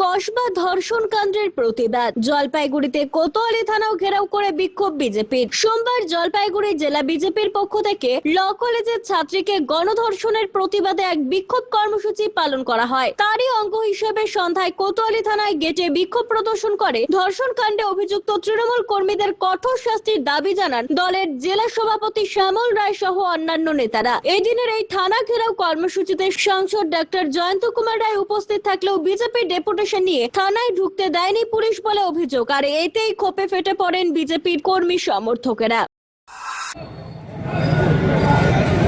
Kasba ধর্ষণ কাণ্ডের প্রতিবাদ। জলপাইগুড়িতে কোতোয়ালি থানাও ঘেরাও করে বিক্ষোভ বিজেপির। সোমবার জলপাইগুড়ি জেলা বিজেপির পক্ষ থেকে ল কলেজের ছাত্রীকে গণধর্ষণের প্রতিবাদে এক বিক্ষোভ কর্মসূচি পালন করা হয়। তারই অঙ্গ হিসেবে সন্ধ্যায় কোতোয়ালি থানায় গেটে বিক্ষোভ প্রদর্শন করে ধর্ষণ কাণ্ডে অভিযুক্ত তৃণমূল কর্মীদের কঠোর শাস্তির দাবি জানান দলের জেলা সভাপতি শ্যামল রায় সহ অন্যান্য নেতারা। এদিনের এই থানা ঘেরাও কর্মসূচিতে সাংসদ ডাক্তার জয়ন্ত কুমার রায় উপস্থিত থাকলেও বিজেপি ডেপুটেশন নিয়ে থানায় ঢুকতে দেয়নি পুলিশ বলে অভিযোগ, আর এতেই ক্ষোভে ফেটে পড়েন বিজেপির কর্মী সমর্থকেরা।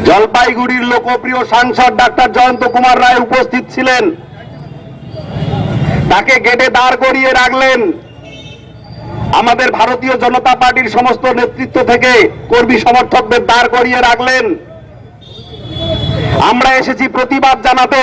জলপাইগুড়ির লোকপ্রিয় সাংসদ ডাক্তার জয়ন্ত কুমার রায় উপস্থিত ছিলেন। তাকে গেটে দাঁড় করিয়ে রাখলেন আমাদের ভারতীয় জনতা পার্টির সমস্ত নেতৃত্ব থেকে কর্মী সমর্থকদের দাঁড় করিয়ে রাখলেন। আমরা এসেছি প্রতিবাদ জানাতে।